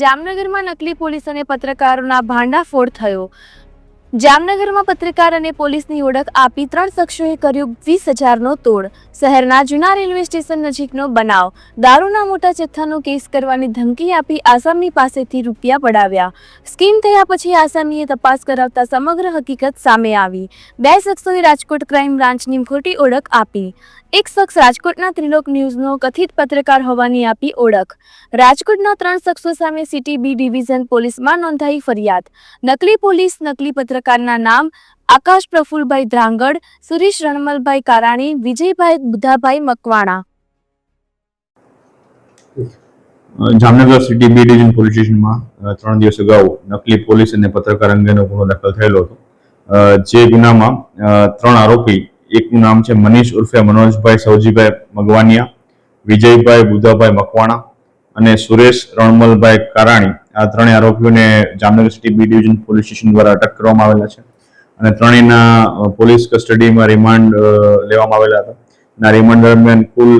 જામનગરમાં નકલી પોલીસ અને પત્રકારોના ભાંડાફોડ થયો. જામનગરમાં પત્રકાર અને પોલીસની ઓળખ આપી ત્રણ શખ્સોએ કર્યો વીસ હજારનો તોડ. શહેરના જૂના રેલવે સ્ટેશન નજીકનો બનાવ. દારૂના મોટા જથ્થાનો કેસ કરવાની ધમકી આપી આસામી પાસેથી રૂપિયા પડાવ્યા. સ્કીમ થયા પછી આસામીએ તપાસ કરાવતા સમગ્ર હકીકત સામે આવી. બે શખ્સોએ રાજકોટ ક્રાઇમ બ્રાન્ચની ખોટી ઓળખ આપી. એક શખ્સ રાજકોટના ત્રિલોક ન્યૂઝનો કથિત પત્રકાર હોવાની આપી ઓળખ. રાજકોટના ત્રણ શખ્સો સામે સિટી બી ડિવિઝન પોલીસમાં નોંધાઈ ફરિયાદ. નકલી પોલીસ, નકલી પત્રકારના નામ Akash Prafulbhai Dhrangad, Suresh Ranmalbhai Karani, Vijaybhai Budhabhai Makwana. Jamnagar city B division police સ્ટેશનમાં ત્રણ દિવસ અગાઉ નકલી પોલીસ અને પત્રકાર અંગેનો ગુનો દાખલ થયેલો હતો. જે ગુનામાં ત્રણ આરોપી, એકનું નામ છે મનીષ ઉર્ફે મનોજભાઈ સૌજીભાઈ મગવાનિયા, વિજયભાઈ બુધાભાઈ મકવાણા અને સુરેશ રણમલભાઈ કારાણી, આ ત્રણેય આરોપીઓને Jamnagar city B division police station દ્વારા અટક કરવામાં આવેલા છે. અને ત્રણેયના પોલીસ કસ્ટડીમાં રિમાન્ડ લેવામાં આવેલા હતા. ના રિમાન્ડ દરમિયાન કુલ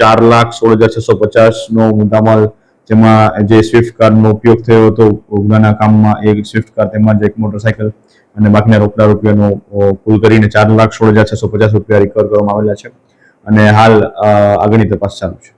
ચાર લાખ સોળ હજાર છસો પચાસનો મુદ્દામાલ જેમાં જે સ્વિફ્ટ કારનો ઉપયોગ થયો હતો ગુનાના કામમાં એક સ્વિફ્ટ કાર, તેમજ એક મોટરસાયકલ અને બાકીના રોકડા રૂપિયાનો કુલ કરીને ચાર લાખ સોળ હજાર છસો પચાસ રૂપિયા રિકવર કરવામાં આવેલા છે. અને હાલ આગળની તપાસ ચાલુ છે.